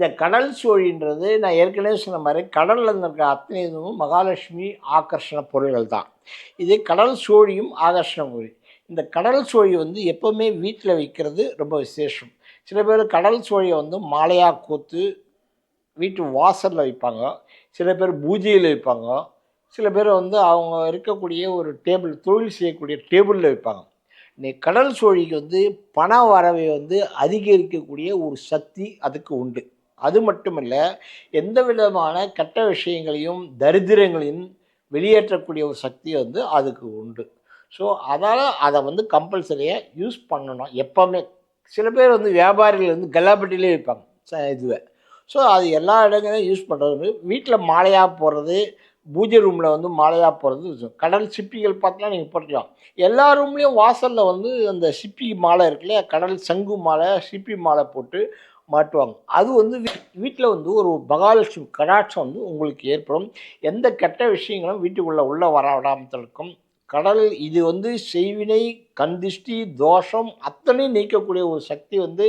இந்த கடல் சோழின்றது நான் ஏற்கனவே சொன்ன மாதிரி கடலில் இருந்திருக்க அத்தனை இதுவும் மகாலட்சுமி ஆகர்ஷண பொருள்கள் தான். இது கடல் சோழியும் ஆகர்ஷண பொருள். இந்த கடல் சோழி வந்து எப்போவுமே வீட்டில் வைக்கிறது ரொம்ப விசேஷம். சில பேர் கடல் சோழியை வந்து மாலையாக கூத்து வீட்டு வாசலில் வைப்பாங்க. சில பேர் பூஜையில் வைப்பாங்க. சில பேர் வந்து அவங்க இருக்கக்கூடிய ஒரு டேபிள் தொழில் செய்யக்கூடிய டேபிளில் வைப்பாங்க. இன்றைக்கி கடல் சோழிக்கு வந்து பண வரவை வந்து அதிகரிக்கக்கூடிய ஒரு சக்தி அதுக்கு உண்டு. அது மட்டுமல்ல எந்த விதமான கெட்ட விஷயங்களையும் தரித்திரங்களையும் வெளியேற்றக்கூடிய ஒரு சக்தி வந்து அதுக்கு உண்டு. ஸோ அதால் அதை வந்து கம்பல்சரியாக யூஸ் பண்ணணும். எப்போவுமே சில பேர் வந்து வியாபாரிகள் வந்து கல்லாப்பட்டிலே வைப்பாங்க ச இதுவை. ஸோ அது எல்லா இடங்களையும் யூஸ் பண்ணுறது வீட்டில் மாலையாக போடுறது பூஜை ரூமில் வந்து மாலையாக போகிறது கடல் சிப்பிகள் பார்த்தீங்கன்னா நீங்கள் போட்டுக்கலாம். எல்லா ரூம்லேயும் வாசலில் வந்து அந்த சிப்பி மாலை இருக்கு இல்லையா? கடல் சங்கு மாலை சிப்பி மாலை போட்டு மாட்டுவாங்க அது வந்து வீட்டில் வந்து ஒரு மகாலட்சுமி கடாட்சம் வந்து உங்களுக்கு ஏற்படும். எந்த கெட்ட விஷயங்களும் வீட்டுக்குள்ளே உள்ளே வர விடாமல் இருக்கும் கடல் இது வந்து செய்வினை கந்திஷ்டி தோஷம் அத்தனையும் நீக்கக்கூடிய ஒரு சக்தி வந்து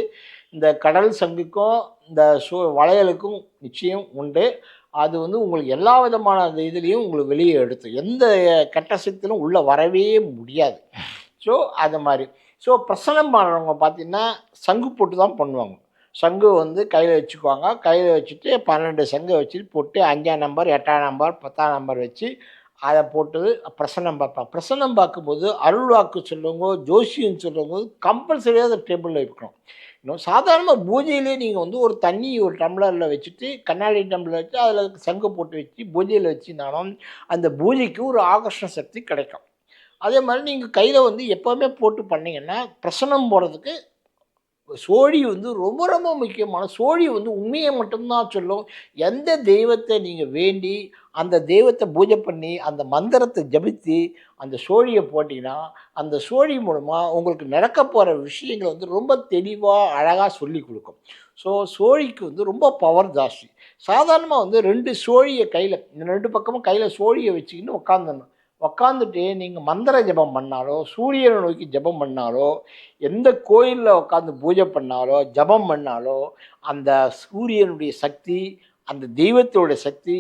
இந்த கடல் சங்குக்கும் இந்த சோ வளையலுக்கும் நிச்சயம் உண்டு. அது வந்து உங்களுக்கு எல்லா விதமான அந்த இதுலேயும் உங்களுக்கு வெளியே எடுத்து எந்த கெட்ட சக்தியிலும் உள்ளே வரவே முடியாது. ஸோ அது மாதிரி. ஸோ பிரசனம் பண்ணுறவங்க பார்த்தீங்கன்னா சங்கு போட்டு தான் பண்ணுவாங்க. சங்கு வந்து கையில் வச்சுக்குவாங்க. கையில் வச்சுட்டு பன்னெண்டு சங்கு வச்சுட்டு போட்டு அஞ்சாம் நம்பர் எட்டாம் நம்பர் பத்தாம் நம்பர் வச்சு அதை போட்டு பிரசன்னம் பார்ப்பாங்க பிரசன்னம் பார்க்கும்போது அருள் வாக்கு சொல்லுவங்க ஜோசியம் சொல்லுவங்க கம்பல்சரியாக அதை டேபிளில் வைக்கணும். இன்னும் சாதாரணமாக பூஜையிலே நீங்கள் வந்து ஒரு தண்ணி ஒரு டம்ளரில் வச்சுட்டு கண்ணாடி டம்ளர் வச்சு அதில் சங்கு போட்டு வச்சு பூஜையில் வச்சுருந்தாலும் அந்த பூஜைக்கு ஒரு ஆகர்ஷண சக்தி கிடைக்கும். அதே மாதிரி நீங்கள் கையில் வந்து எப்போவுமே போட்டு பண்ணிங்கன்னா பிரசனம் போடுறதுக்கு சோழி வந்து ரொம்ப ரொம்ப முக்கியமான சோழி வந்து உண்மையை மட்டும்தான் சொல்லும். எந்த தெய்வத்தை நீங்கள் வேண்டி அந்த தெய்வத்தை பூஜை பண்ணி அந்த மந்திரத்தை ஜபித்து அந்த சோழியை போட்டிங்கன்னா அந்த சோழி மூலமாக உங்களுக்கு நடக்க போகிற விஷயங்களை வந்து ரொம்ப தெளிவாக அழகாக சொல்லி கொடுக்கும். ஸோ சோழிக்கு வந்து ரொம்ப பவர் ஜாஸ்தி. சாதாரணமாக வந்து ரெண்டு சோழியை கையில் இந்த ரெண்டு பக்கமும் கையில் சோழியை வச்சுக்கின்னு உட்காந்துடணும் உக்காந்துட்டு நீங்கள் மந்திர ஜபம் பண்ணாலோ சூரியனை நோக்கி ஜபம் பண்ணாலோ எந்த கோயிலில் உட்காந்து பூஜை பண்ணாலோ ஜபம் பண்ணாலோ அந்த சூரியனுடைய சக்தி அந்த தெய்வத்தோட சக்தி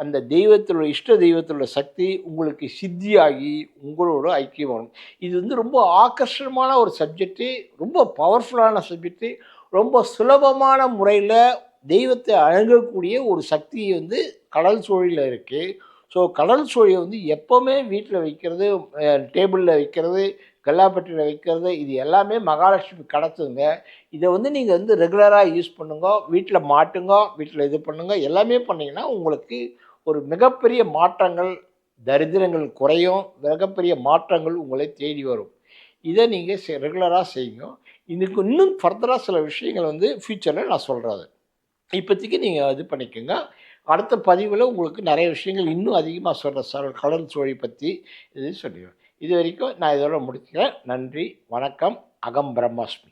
அந்த தெய்வத்தோட இஷ்ட தெய்வத்தோட சக்தி உங்களுக்கு சித்தியாகி உங்களோட ஐக்கியம் வரும். இது வந்து ரொம்ப ஆக்கர்ஷணமான ஒரு சப்ஜெக்ட்டு ரொம்ப பவர்ஃபுல்லான சப்ஜெக்ட்டு ரொம்ப சுலபமான முறையில் தெய்வத்தை அணுகக்கூடிய ஒரு சக்தி வந்து கடல் சூழலில் இருக்குது ஸோ கடல் சோழியை வந்து எப்போவுமே வீட்டில் வைக்கிறது டேபிளில் வைக்கிறது கல்லாப்பட்டியில் வைக்கிறது இது எல்லாமே மகாலட்சுமி கடத்துங்க. இதை வந்து நீங்கள் வந்து ரெகுலராக யூஸ் பண்ணுங்க வீட்டில் மாட்டுங்க வீட்டில் இது பண்ணுங்க எல்லாமே பண்ணிங்கன்னா உங்களுக்கு ஒரு மிகப்பெரிய மாற்றங்கள் தரித்திரங்கள் குறையும் மிகப்பெரிய மாற்றங்கள் உங்களை தேடி வரும். இதை நீங்கள் ரெகுலராக செய்யுங்க. இதுக்கு இன்னும் ஃபர்தராக சில விஷயங்கள் வந்து ஃப்யூச்சரில் நான் சொல்கிறது இப்போதைக்கு நீங்கள் இது பண்ணிக்கோங்க. அடுத்த பதிவில் உங்களுக்கு நிறைய விஷயங்கள் இன்னும் அதிகமாக சொல்கிற சார். கடல் சோழி பற்றி இது சொல்லிடுவேன். இது வரைக்கும் நான் இதோட முடிச்சுக்கிறேன். நன்றி வணக்கம். அகம் பிரம்மாஸ்மி.